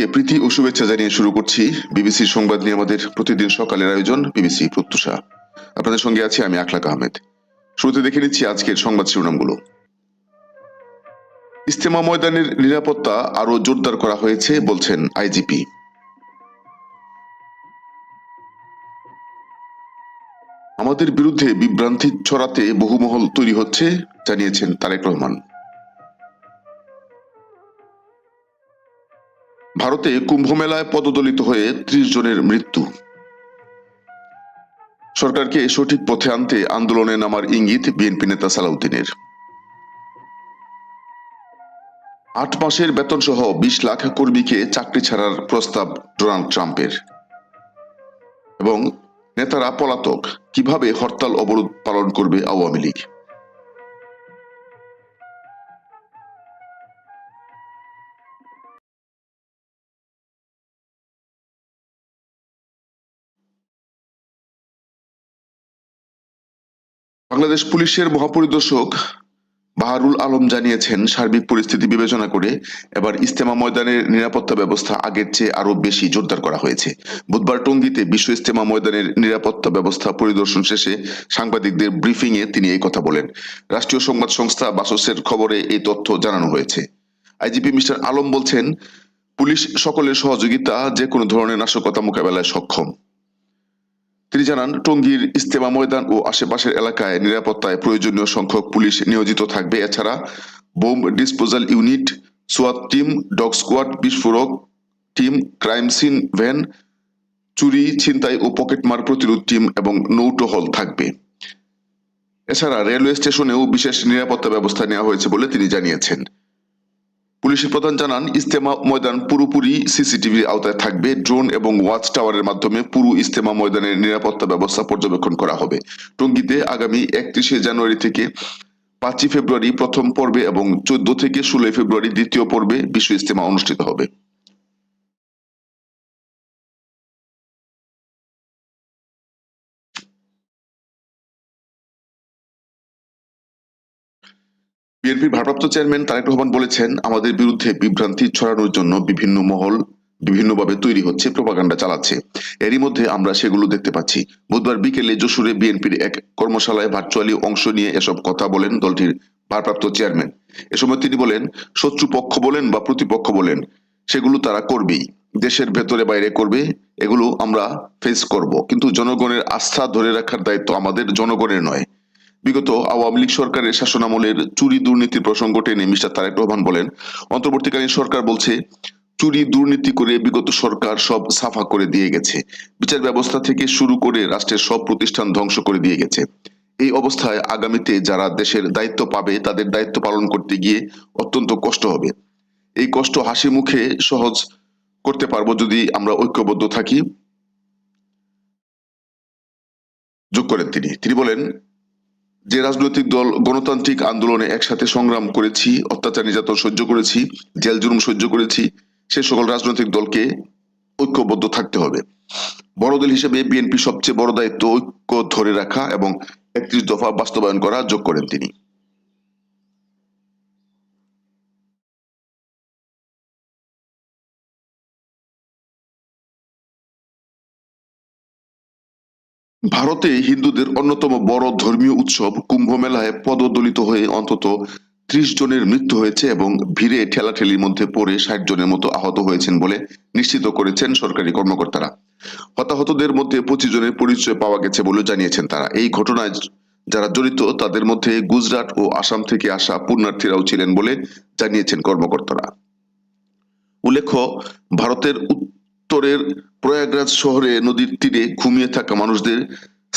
সবাইকে প্রীতি ও শুভেচ্ছা জানিয়ে শুরু করছি বিবিসি সংবাদ নিয়ে আমাদের প্রতিদিন সকালের আয়োজন বিবিসি প্রত্যুষা। আপনাদের সঙ্গে আছি আমি আখলাক আহমেদ। শুরুতে দেখে নিচ্ছি আজকের সংবাদ শিরোনামগুলো। ইস্তেমা ময়দানের নিরাপত্তা আরও জোরদার করা হয়েছে, বলছেন আইজিপি। আমাদের বিরুদ্ধে বিভ্রান্তি ছড়াতে বহুমহল তৈরি হচ্ছে, জানিয়েছেন তারেক রহমান। ভারতে কুম্ভ মেলায় পদদলিত হয়ে ত্রিশ জনের মৃত্যু। সরকারকে সঠিক পথে আনতে আন্দোলনে নামার ইঙ্গিত বিএনপি নেতা সালাউদ্দিনের। আট মাসের বেতন সহ বিশ লাখ কর্মীকে চাকরি ছাড়ার প্রস্তাব ডোনাল্ড ট্রাম্পের। এবং নেতারা পলাতক, কীভাবে হরতাল অবরোধ পালন করবে আওয়ামী লীগ? বাংলাদেশ পুলিশের মহাপরিদর্শক বাহারুল আলম জানিয়েছেন, সার্বিক পরিস্থিতি বিবেচনা করে এবার ইস্তেমা ময়দানের নিরাপত্তা ব্যবস্থা আগের চেয়ে আরও বেশি জোরদার করা হয়েছে। বুধবার টঙ্গীতে বিশ্ব ইস্তেমা ময়দানের নিরাপত্তা ব্যবস্থা পরিদর্শন শেষে সাংবাদিকদের ব্রিফিং এ তিনি এই কথা বলেন। রাষ্ট্রীয় সংবাদ সংস্থা বাসসের খবরে এই তথ্য জানানো হয়েছে। আইজিপি মিস্টার আলম বলছেন, পুলিশ সকলের সহযোগিতা যে কোনো ধরনের নাশকতা মোকাবেলায় সক্ষম। তিনি জানান টঙ্গীর ইস্তেমা ময়দান ও আশেপাশের এলাকায় নিরাপত্তায় প্রয়োজনীয় সংখ্যক পুলিশ নিয়োজিত থাকবে। এছাড়া বোম ডিসপোজাল ইউনিট সোয়াত টিম, ডগ স্কোয়াড, বিস্ফোরক টিম, ক্রাইম সিন ভ্যান, চুরি, ছিনতাই ও পকেটমার প্রতিরোধ টিম এবং নৌটহল থাকবে। এছাড়া রেলওয়ে স্টেশনেও বিশেষ নিরাপত্তা ব্যবস্থা নেওয়া হয়েছে বলে তিনি জানিয়েছেন। পুলিশের প্রধান জানান ইস্তেমা ময়দান পুরোপুরি সিসিটিভির আওতায় থাকবে। ড্রোন এবং ওয়াচ টাওয়ারের মাধ্যমে পুরো ইস্তেমা ময়দানের নিরাপত্তা ব্যবস্থা পর্যবেক্ষণ করা হবে। টঙ্গিতে আগামী একত্রিশে জানুয়ারি থেকে পাঁচই ফেব্রুয়ারি প্রথম পর্বে এবং চোদ্দ থেকে ষোলোই ফেব্রুয়ারি দ্বিতীয় পর্বে বিশ্ব ইস্তেমা অনুষ্ঠিত হবে। বিএনপির ভারপ্রাপ্ত চেয়ারম্যান তারেক রহমান বলেছেন, আমাদের বিরুদ্ধে বিভ্রান্তি ছড়ানোর জন্য বিভিন্ন মহল বিভিন্নভাবে তৈরি হচ্ছে, প্রপাগান্ডা চালাচ্ছে। এরই মধ্যে আমরা সেগুলো দেখতে পাচ্ছি। বুধবার বিকেলে যশোরে বিএনপির এক কর্মশালায় ভার্চুয়ালি অংশ নিয়ে এসব কথা বলেন দলটির ভারপ্রাপ্ত চেয়ারম্যান। এ সময় তিনি বলেন শত্রু পক্ষ বলেন বা প্রতিপক্ষ বলেন, সেগুলো তারা করবেই। দেশের ভেতরে বাইরে করবে, এগুলো আমরা ফেস করব। কিন্তু জনগণের আস্থা ধরে রাখার দায়িত্ব আমাদের জনগণের নয়। বিগত আওয়ামী লীগ সরকারের শাসনামলের চুরি দুর্নীতির প্রসঙ্গ টেনে মিস্টার তারেক রহমান বলেন, অন্তর্বর্তীকালীন সরকার বলছে, চুরি দুর্নীতি করে বিগত সরকার সব সাফা করে দিয়ে গেছে। বিচার ব্যবস্থা থেকে শুরু করে রাষ্ট্রের সব প্রতিষ্ঠান ধ্বংস করে দিয়ে গেছে। এই অবস্থায় আগামীতে যারা দেশের দায়িত্ব পাবে, তাদের দায়িত্ব পালন করতে গিয়ে অত্যন্ত কষ্ট হবে। এই কষ্ট হাসি মুখে সহজ করতে পারব যদি আমরা ঐক্যবদ্ধ থাকি। যোগ করেন তিনি। তিনি বলেন যে রাজনৈতিক দল গণতান্ত্রিক আন্দোলনে একসাথে সংগ্রাম করেছি, অত্যাচার, নির্যাতন সহ্য করেছি, জেল, জুলুম সহ্য করেছি, সে সকল রাজনৈতিক দলকে ঐক্যবদ্ধ থাকতে হবে। বড় দল হিসেবে বিএনপি সবচেয়ে বড় দায়িত্ব ঐক্য ধরে রাখা এবং একত্রিশ দফা বাস্তবায়ন করা যোগ করেন তিনি। ভারতে হিন্দুদের অন্যতম বড় ধর্মীয় উৎসব কুম্ভ মেলায় পদদলিত হয়ে অন্তত ত্রিশ জনের মৃত্যু হয়েছে এবং ভিড়ে ঠেলাঠেলির মধ্যে পড়ে ষাট জনের মতো আহত হয়েছেন বলে নিশ্চিত করেছেন সরকারি কর্মকর্তারা। হতাহতদের মধ্যে পঁচিশ জনের পরিচয় পাওয়া গেছে বলে জানিয়েছেন তারা। এই ঘটনায় যারা জড়িত, তাদের মধ্যে গুজরাট ও আসাম থেকে আসা পুণ্যার্থীরাও ছিলেন বলে জানিয়েছেন কর্মকর্তারা। উল্লেখ্য, ভারতের উত্তরের প্রয়াগরাজ শহরে নদীর তীরে ঘুমিয়ে থাকা মানুষদের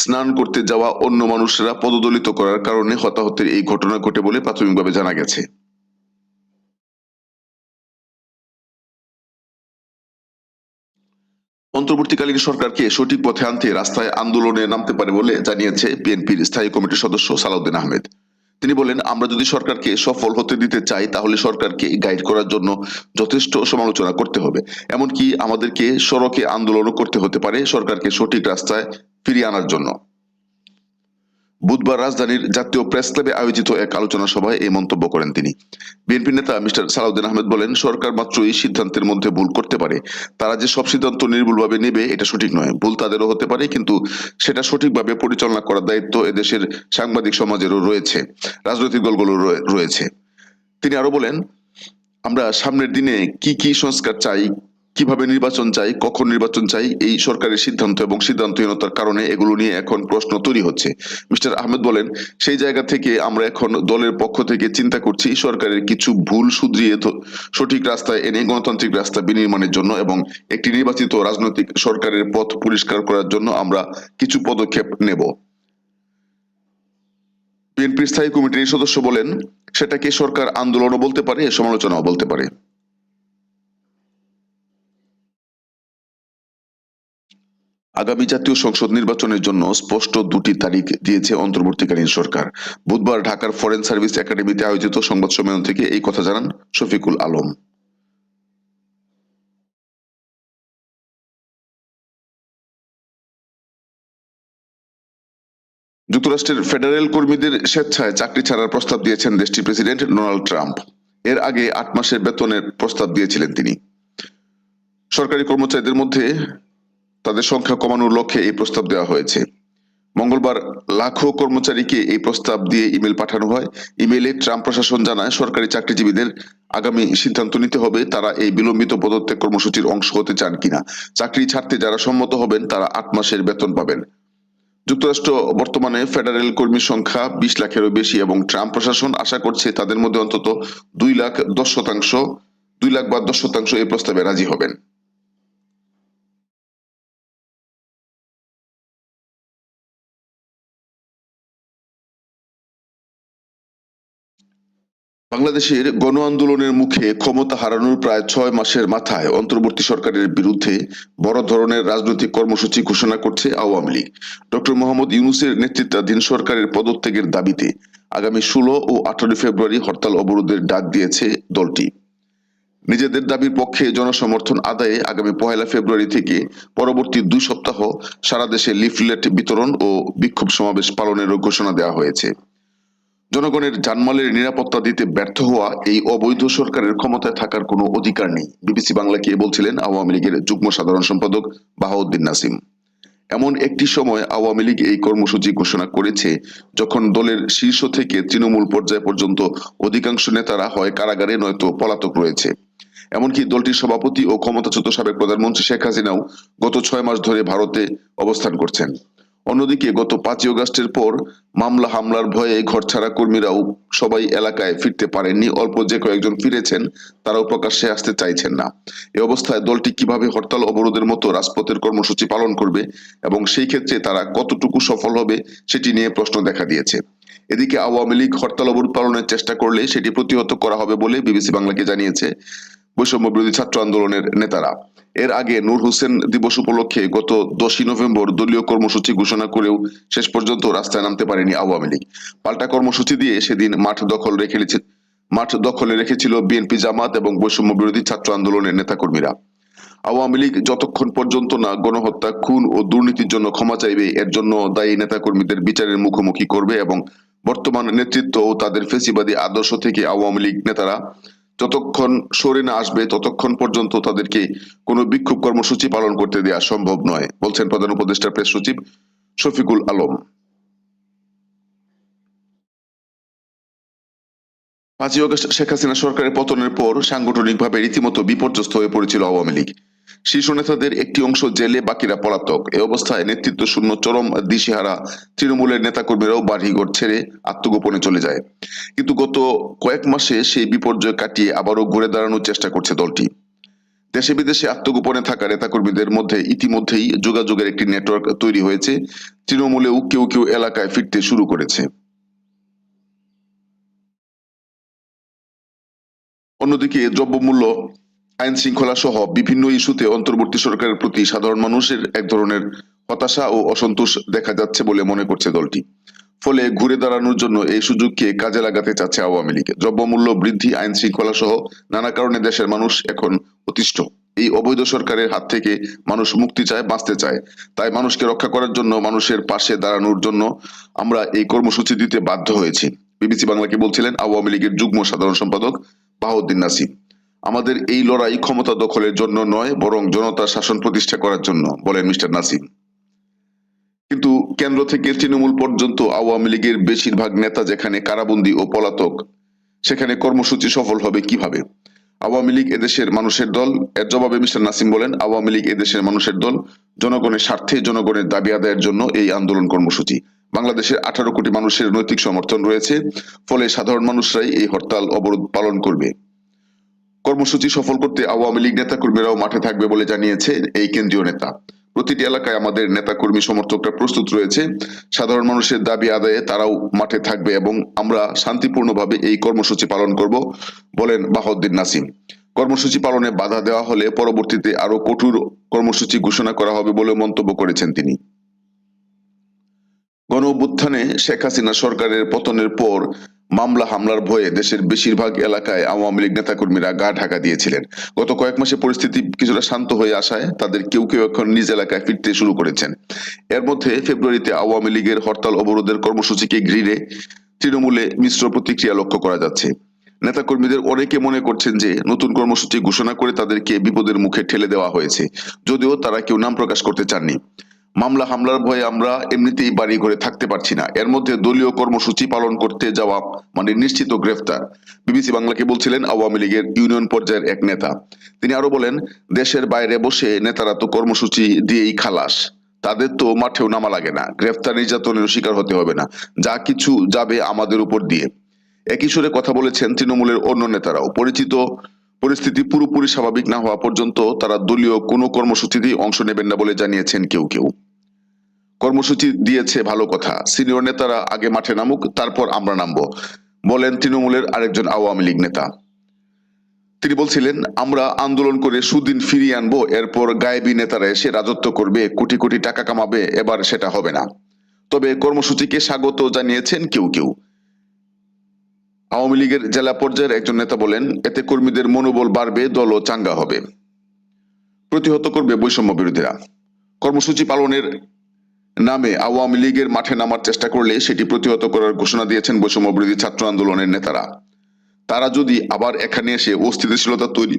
স্নান করতে যাওয়া অন্য মানুষরা পদদলিত করার কারণে হতাহতের এই ঘটনা ঘটে বলে প্রাথমিকভাবে জানা গেছে। অন্তর্বর্তীকালীন সরকারকে সঠিক পথে আনতে রাস্তায় আন্দোলনে নামতে পারে বলে জানিয়েছে বিএনপির স্থায়ী কমিটির সদস্য সালাউদ্দিন আহমেদ। তিনি বলেন, আমরা যদি সরকারকে সফল হতে দিতে চাই, তাহলে সরকারকে গাইড করার জন্য যথেষ্ট সমালোচনা করতে হবে। এমনকি আমাদেরকে সড়কে আন্দোলনও করতে হতে পারে সরকারকে সঠিক রাস্তায় ফিরিয়ে আনার জন্য। বুধবার রাজধানীর জাতীয় প্রেস ক্লাবে আয়োজিত এক আলোচনা সভায় এই মন্তব্য করেন তিনি। বিএনপি নেতা মিস্টার সালাউদ্দিন আহমেদ বলেন, সরকার মাত্র এই সিদ্ধান্তের মধ্যে ভুল করতে পারে। তারা যে সব সিদ্ধান্ত নির্ভুলভাবে নেবে, এটা সঠিক নয়। ভুল তাদেরও হতে পারে, কিন্তু সেটা সঠিকভাবে পরিচালনা করার দায়িত্ব এদেশের সাংবাদিক সমাজেরও রয়েছে, রাজনৈতিক দলগুলোর রয়ে- রয়েছে। তিনি আরও বলেন, আমরা সামনের দিনে কি কি সংস্কার চাই কীভাবে নির্বাচন চাই, কখন নির্বাচন চাই, এই সরকারের সিদ্ধান্ত এবং সিদ্ধান্তহীনতার কারণে এগুলো নিয়ে এখন প্রশ্ন তৈরি হচ্ছে। মিস্টার আহমেদ বলেন, সেই জায়গা থেকে আমরা এখন দলের পক্ষ থেকে চিন্তা করছি সরকারের কিছু ভুল শুধরিয়ে সঠিক রাস্তায় এনে গণতান্ত্রিক রাস্তা বিনির্মাণের জন্য এবং একটি নির্বাচিত রাজনৈতিক সরকারের পথ পরিষ্কার করার জন্য আমরা কিছু পদক্ষেপ নেব। বিএনপির স্থায়ী কমিটির সদস্য বলেন, সেটাকে সরকার আন্দোলনও বলতে পারে, সমালোচনাও বলতে পারে। আগামী জাতীয় সংসদ নির্বাচনের জন্য স্পষ্ট দুটি তারিখ দিয়েছে অন্তর্বর্তীকালীন সরকার। বুধবার ঢাকার ফরেন সার্ভিস একাডেমিতে আয়োজিত সংবাদ সম্মেলন থেকে এই কথা জানান শফিকুল আলম। যুক্তরাষ্ট্রের ফেডারেল কর্মীদের স্বেচ্ছায় চাকরি ছাড়ার প্রস্তাব দিয়েছেন দেশটির প্রেসিডেন্ট ডোনাল্ড ট্রাম্প। এর আগে আট মাসের বেতনের প্রস্তাব দিয়েছিলেন তিনি। সরকারি কর্মচারীদের মধ্যে তাদের সংখ্যা কমানোর লক্ষ্যে এই প্রস্তাব দেওয়া হয়েছে। মঙ্গলবার লাখো কর্মচারীকে এই প্রস্তাব দিয়ে ইমেল পাঠানো হয়। ইমেলে ট্রাম্প প্রশাসন জানায়, সরকারি চাকরিজীবীদের আগামী সিদ্ধান্ত নিতে হবে, তারা এই বিলম্বিত পদত্যাগ কর্মসূচির অংশ হতে চান কিনা। চাকরি ছাড়তে যারা সম্মত হবেন, তারা আট মাসের বেতন পাবেন। যুক্তরাষ্ট্র বর্তমানে ফেডারেল কর্মীর সংখ্যা বিশ লাখেরও বেশি এবং ট্রাম্প প্রশাসন আশা করছে তাদের মধ্যে অন্তত দুই লাখ দশ শতাংশ, দুই লাখ বা দশ শতাংশ এই প্রস্তাবে রাজি হবেন। বাংলাদেশের গণ আন্দোলনের মুখে ক্ষমতা হারানোর প্রায় ছয় মাসের মাথায় অন্তর্বর্তী সরকারের বিরুদ্ধে বড় ধরনের রাজনৈতিক কর্মসূচি ঘোষণা করছে আওয়ামী লীগ। ডক্টর মোহাম্মদ ইউনুসের নেতৃত্বাধীন সরকারের পদত্যাগের দাবিতে আগামী ষোলো ও আঠারোই ফেব্রুয়ারি হরতাল অবরোধের ডাক দিয়েছে দলটি। নিজেদের দাবির পক্ষে জনসমর্থন আদায়ে আগামী পহেলা ফেব্রুয়ারি থেকে পরবর্তী দুই সপ্তাহ সারা দেশে লিফলেট বিতরণ ও বিক্ষোভ সমাবেশ পালনেরও ঘোষণা দেওয়া হয়েছে। জনগণের জানমালের নিরাপত্তা দিতে ব্যর্থ হওয়া এই অবৈধ সরকারের ক্ষমতায় থাকার কোনো অধিকার নেই। বিবিসি বাংলাকে বলছিলেন, আওয়ামী লীগের যুগ্ম সাধারণ সম্পাদক বাহাউদ্দিন নাসিম। এমন একটি সময় আওয়ামী লীগ এই কর্মসূচি ঘোষণা করেছে, যখন দলের শীর্ষ থেকে তৃণমূল পর্যায় পর্যন্ত অধিকাংশ নেতারা হয় কারাগারে, নয়তো পলাতক রয়েছে। এমনকি দলটির সভাপতি ও ক্ষমতাচ্যুত সাবেক প্রধানমন্ত্রী শেখ হাসিনাও গত ছয় মাস ধরে ভারতে অবস্থান করছেন। অন্যদিকে গত পাঁচই অগস্টের পর মামলা হামলার ভয়ে ঘরছাড়া কর্মীরাও সবাই এলাকায় ফিরতে পারেননি। অল্প যে কয়েকজন ফিরেছেন, তারাও প্রকাশ্যে আসতে চাইছেন না। এ অবস্থায় দলটি কীভাবে হরতাল অবরোধের মতো রাজপথের কর্মসূচি পালন করবে এবং সেই ক্ষেত্রে তারা কতটুকু সফল হবে, সেটি নিয়ে প্রশ্ন দেখা দিয়েছে। এদিকে আওয়ামী লীগ হরতাল অবরোধ পালনের চেষ্টা করলে সেটি প্রতিহত করা হবে বলে বিবিসি বাংলাকে জানিয়েছে। বৈষম্য বিরোধী ছাত্র আন্দোলনের নেতারা। এর আগে নূর হোসেন দিবস উপলক্ষে গত দশই নভেম্বর দলীয় কর্মসূচি ঘোষণা করেও শেষ পর্যন্ত রাস্তায় নামতে পারেনি আওয়ামী লীগ। পাল্টা কর্মসূচি দিয়ে সেদিন মাঠ দখল রেখে মাঠ দখলে রেখেছিল বিএনপি জামাত এবং বৈষম্য বিরোধী ছাত্র আন্দোলনের নেতাকর্মীরা। আওয়ামী লীগ যতক্ষণ পর্যন্ত না গণহত্যা, খুন ও দুর্নীতির জন্য ক্ষমা চাইবে, এর জন্য দায়ী নেতাকর্মীদের বিচারের মুখোমুখি করবে এবং বর্তমান নেতৃত্ব ও তাদের ফেসিবাদী আদর্শ থেকে আওয়ামী লীগ নেতারা যতক্ষণ সরে না আসবে, ততক্ষণ পর্যন্ত তাদেরকে কোনো বিক্ষোভ কর্মসূচি পালন করতে দেওয়া সম্ভব নয়, বলছেন প্রধান উপদেষ্টা প্রেস সচিব শফিকুল আলম। পাঁচই অগস্ট শেখ হাসিনা সরকারের পতনের পর সাংগঠনিকভাবে রীতিমতো বিপর্যস্ত হয়ে পড়েছিল আওয়ামী লীগ। শীর্ষ নেতাদের একটি অংশ জেলে, বাকিরা পলাতক। এ অবস্থায় নেতৃত্ব শূন্য, চরম দিশেহারা তৃণমূলের নেতাকর্মীরাও বাড়িঘর ছেড়ে আত্মগোপনে চলে যায়। কিন্তু গত কয়েক মাসে সেই বিপর্যয় কাটিয়ে আবারও ঘুরে দাঁড়ানোর চেষ্টা করছে দলটি। দেশে বিদেশে আত্মগোপনে থাকা নেতাকর্মীদের মধ্যে ইতিমধ্যেই যোগাযোগের একটি নেটওয়ার্ক তৈরি হয়েছে, তৃণমূলেও কেউ কেউ এলাকায় ফিরতে শুরু করেছে। অন্যদিকে দ্রব্যমূল্য আইন শৃঙ্খলা সহ বিভিন্ন ইস্যুতে অন্তর্বর্তী সরকারের প্রতি সাধারণ মানুষের এক ধরনের হতাশা ও অসন্তোষ দেখা যাচ্ছে বলে মনে করছে দলটি। ফলে ঘুরে দাঁড়ানোর জন্য এই সুযোগকে কাজে লাগাতে চাচ্ছে আওয়ামী লীগ। দ্রব্যমূল্য বৃদ্ধি, আইন শৃঙ্খলা সহ নানা কারণে দেশের মানুষ এখন অতিষ্ঠ। এই অবৈধ সরকারের হাত থেকে মানুষ মুক্তি চায়, বাঁচতে চায়। তাই মানুষকে রক্ষা করার জন্য মানুষের পাশে দাঁড়ানোর জন্য আমরা এই কর্মসূচি দিতে বাধ্য হয়েছি। বিবিসি বাংলাকে বলছিলেন, আওয়ামী লীগের যুগ্ম সাধারণ সম্পাদক বাহাউদ্দিন নাসিম। আমাদের এই লড়াই ক্ষমতা দখলের জন্য নয়, বরং জনতা শাসন প্রতিষ্ঠা করার জন্য, বলেন মিস্টার নাসিম। কিন্তু কেন্দ্র থেকে তৃণমূল পর্যন্ত আওয়ামী লীগের বেশিরভাগ নেতা যেখানে কারাবন্দী ও পলাতক, সেখানে কর্মসূচি সফল হবে কীভাবে? আওয়ামী লীগ এদেশের মানুষের দল, এর জবাবে মিস্টার নাসিম বলেন, আওয়ামী লীগ এদেশের মানুষের দল, জনগণের স্বার্থে জনগণের দাবি আদায়ের জন্য এই আন্দোলন কর্মসূচি। বাংলাদেশের আঠারো কোটি মানুষের নৈতিক সমর্থন রয়েছে, ফলে সাধারণ মানুষরাই এই হরতাল অবরোধ পালন করবে। কর্মসূচি সফল করতে আওয়ামী লীগ নেতাকর্মীরাও মাঠে থাকবে বলে জানিয়েছে এই কেন্দ্রীয় নেতা। প্রতিটি এলাকায় আমাদের নেতাকর্মী সমর্থকরা প্রস্তুত রয়েছে। সাধারণ মানুষের দাবি আদায়ে তারাও মাঠে থাকবে এবং আমরা শান্তিপূর্ণভাবে এই কর্মসূচি পালন করব, বলেন বাহাউদ্দিন নাসিম। কর্মসূচি পালনে বাধা দেওয়া হলে পরবর্তীতে আরও কঠোর কর্মসূচি ঘোষণা করা হবে বলে মন্তব্য করেছেন তিনি। গণ অভ্যুত্থানে শেখ হাসিনা সরকারের পতনের পর মামলা হামলার ভয়ে দেশের বেশিরভাগ এলাকায় আওয়ামী লীগ নেতাকর্মীরা গা ঢাকা দিয়েছিলেন। গত কয়েক মাসে পরিস্থিতি কিছুটা শান্ত হয়ে আসায় তাদের কেউ কেউ এখন নিজ এলাকায় ফিরতে শুরু করেছেন। এর মধ্যে ফেব্রুয়ারিতে আওয়ামী লীগের হরতাল অবরোধের কর্মসূচিকে ঘিরে তৃণমূলে মিশ্র প্রতিক্রিয়া লক্ষ্য করা যাচ্ছে। নেতাকর্মীদের অনেকে মনে করছেন যে নতুন কর্মসূচি ঘোষণা করে তাদেরকে বিপদের মুখে ঠেলে দেওয়া হয়েছে, যদিও তারা কেউ নাম প্রকাশ করতে চাননি। মামলা হামলার ভয়ে আমরা এমনিতেই বাড়ি ঘরে থাকতে পারছি না। এর মধ্যে দলীয় কর্মসূচি পালন করতে যাওয়া মানে নিশ্চিত গ্রেফতার। বিবিসি বাংলাকে বলছিলেন, আওয়ামী লীগের ইউনিয়ন পর্যায়ের এক নেতা। তিনি আরও বলেন, দেশের বাইরে বসে নেতারা তো কর্মসূচি দিয়েই খালাস। তাদের তো মাঠেও নামা লাগে না। গ্রেফতার নির্যাতনের শিকার হতে হবে না। যা কিছু যাবে আমাদের উপর দিয়ে। একই সুরে কথা বলেছেন তৃণমূলের অন্য নেতারাও। পরিচিত পরিস্থিতি পুরোপুরি স্বাভাবিক না হওয়া পর্যন্ত তারা দলীয় কোনো কর্মসূচিতেই অংশ নেবেন না বলে জানিয়েছেন কেউ কেউ। কর্মসূচি দিয়েছে ভালো কথা। সিনিয়র নেতারা আগে মাঠে নামুক, তারপর আমরা নামবো, বলেন তৃণমূলের আরেকজন আওয়ামী লীগ নেতা। তিনি বলছিলেন, আমরা আন্দোলন করে সুদিন ফিরিয়ে আনব, এরপর গায়েবী নেতারা এসে রাজত্ব করবে, কোটি কোটি টাকা কামাবে, এবার সেটা হবে না। তবে কর্মসূচিকে স্বাগত জানিয়েছেন কেউ কেউ। আওয়ামী লীগের জেলা পর্যায়ের একজন নেতা বলেন, এতে কর্মীদের মনোবল বাড়বে দলও চাঙ্গা হবে। প্রতিহত করবে বৈষম্য বিরোধীরা। কর্মসূচি পালনের নামে আওয়ামী লীগের মাঠে নামার চেষ্টা করলে সেটি প্রতিহত করার ঘোষণা দিয়েছেন বৈষম্য বিরোধী ছাত্র আন্দোলনের নেতারা। তারা যদি আবার এখানে এসে অস্থিতিশীলতা তৈরি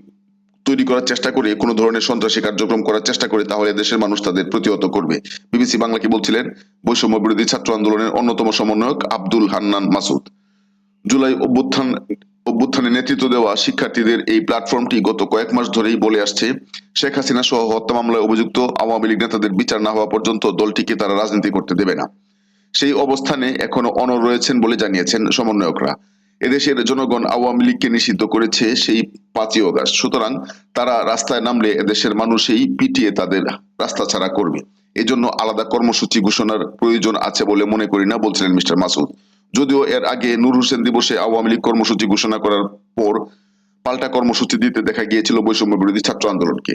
তৈরি করার চেষ্টা করে, কোনো ধরনের সন্ত্রাসী কার্যক্রম করার চেষ্টা করে, তাহলে দেশের মানুষ তাদের প্রতিহত করবে। বিবিসি বাংলাকে বলছিলেন? বৈষম্য বিরোধী ছাত্র আন্দোলনের অন্যতম সমন্বয়ক আব্দুল হান্নান মাসুদ। জুলাই অভ্যুত্থান, অভ্যুত্থানে নেতৃত্ব দেওয়া শিক্ষার্থীদের এই প্ল্যাটফর্মটি গত কয়েক মাস ধরেই বলে আসছে। শেখ হাসিনা সহ হত্যা মামলায় অভিযুক্ত আওয়ামী লীগ নেতাদের বিচার না হওয়া পর্যন্ত দলটিকে তারা রাজনীতি করতে দেবে না। সেই অবস্থানে এখনও অনর রয়েছেন বলে জানিয়েছেন সমন্বয়করা। এদেশের জনগণ আওয়ামী লীগকে নিষিদ্ধ করেছে সেই পাঁচই অগাস্ট। সুতরাং তারা রাস্তায় নামলে এদেশের মানুষই পিটিয়ে তাদের রাস্তা ছাড়া করবে। এজন্য আলাদা কর্মসূচি ঘোষণার প্রয়োজন আছে বলে মনে করি না, বলছিলেন মিস্টার মাসুদ। যদিও এর আগে নূর হোসেন দিবসে আওয়ামী লীগ কর্মসূচি ঘোষণা করার পর পাল্টা কর্মসূচি দিতে দেখা গিয়েছিল বৈষম্য বিরোধী ছাত্র আন্দোলনকে।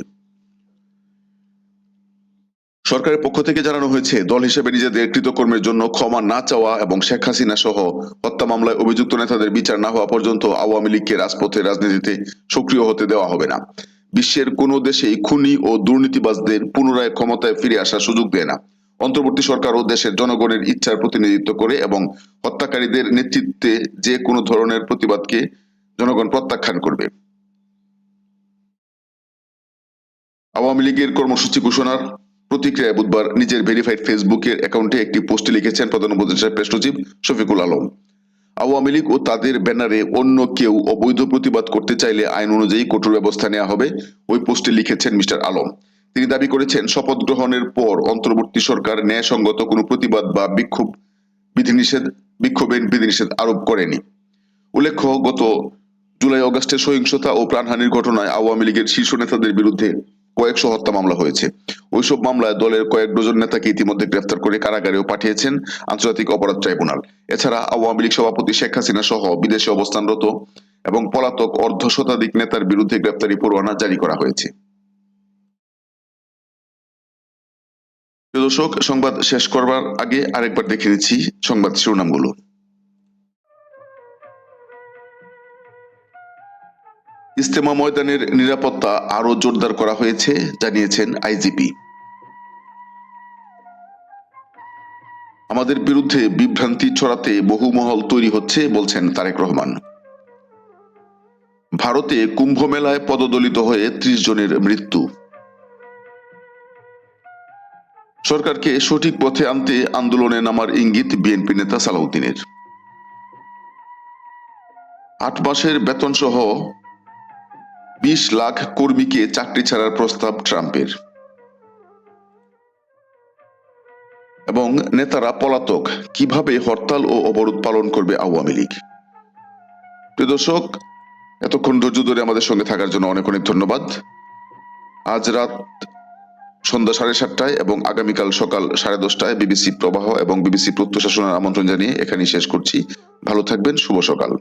সরকারের পক্ষ থেকে জানানো হয়েছে, দল হিসেবে নিজেদের কৃতকর্মের জন্য ক্ষমা না চাওয়া এবং শেখ হাসিনা সহ হত্যা মামলায় অভিযুক্ত নেতাদের বিচার না হওয়া পর্যন্ত আওয়ামী লীগকে রাজপথে রাজনীতিতে সক্রিয় হতে দেওয়া হবে না। বিশ্বের কোনো দেশেই খুনি ও দুর্নীতিবাজদের পুনরায় ক্ষমতায় ফিরে আসার সুযোগ দেয় না। অন্তর্বর্তী সরকারও দেশের জনগণের ইচ্ছার প্রতিনিধিত্ব করে এবং হত্যাকারীদের নেতৃত্বে যে কোনো ধরনের প্রতিবাদকে জনগণ প্রত্যাখ্যান করবে। আওয়ামী লীগের কর্মসূচি ঘোষণার প্রতিক্রিয়ায় বুধবার নিজের ভেরিফাইড ফেসবুকের অ্যাকাউন্টে একটি পোস্টে লিখেছেন প্রধান উপদেষ্টা প্রেস শফিকুল আলম। আওয়ামী লীগ ও তাদের ব্যানারে অন্য কেউ অবৈধ প্রতিবাদ করতে চাইলে আইন অনুযায়ী কঠোর ব্যবস্থা নেওয়া হবে, ওই পোস্টে লিখেছেন মিস্টার আলম। তিনি দাবি করেছেন, শপথ গ্রহণের পর অন্তর্বর্তী সরকার ন্যায়সঙ্গত কোনো প্রতিবাদ বা বিক্ষোভ বিধিনিষেধ বিক্ষোভের বিধিনিষেধ আরোপ করেনি। উল্লেখ্য, গত জুলাই অগস্টে সহিংসতা ও প্রাণহানির ঘটনায় আওয়ামী লীগের শীর্ষ নেতাদের বিরুদ্ধে কয়েকশো হত্যা মামলা হয়েছে। ওইসব মামলায় দলের কয়েক ডজন নেতাকে ইতিমধ্যে গ্রেফতার করে কারাগারেও পাঠিয়েছেন আন্তর্জাতিক অপরাধ ট্রাইব্যুনাল। এছাড়া আওয়ামী লীগ সভাপতি শেখ হাসিনা সহ বিদেশে অবস্থানরত এবং পলাতক অর্ধ শতাধিক নেতার বিরুদ্ধে গ্রেফতারি পরোয়ানা জারি করা হয়েছে। প্রিয় দর্শক, সংবাদ শেষ করবার আগে আরেকবার দেখে নিচ্ছি সংবাদ শিরোনামগুলো। ইস্তেমা ময়দানের নিরাপত্তা আরও জোরদার করা হয়েছে, জানিয়েছেন আইজিপি। আমাদের বিরুদ্ধে বিভ্রান্তি ছড়াতে বহু মহল তৈরি হচ্ছে, বলছেন তারেক রহমান। ভারতে কুম্ভ মেলায় পদদলিত হয়ে ত্রিশ জনের মৃত্যু। সরকারকে সঠিক পথে আনতে আন্দোলনে নামার ইঙ্গিত বিএনপি নেতা সালাউদ্দিনের। আট মাসের বেতন সহ বিশ লাখ কর্মীকে চাকরি ছাড়ার প্রস্তাব ট্রাম্পের। এবং নেতারা পলাতক, কীভাবে হরতাল ও অবরোধ পালন করবে আওয়ামী লীগ? প্রিয় দর্শক, এতক্ষণ ধৈর্য ধরে আমাদের সঙ্গে থাকার জন্য অনেক অনেক ধন্যবাদ। আজ রাত সন্ধ্যা সাড়ে সাতটায় এবং আগামীকাল সকাল সাড়ে দশটায় বিবিসি প্রবাহ এবং বিবিসি প্রত্যাশাসনের আমন্ত্রণ জানিয়ে এখানেই শেষ করছি। ভালো থাকবেন, শুভ সকাল।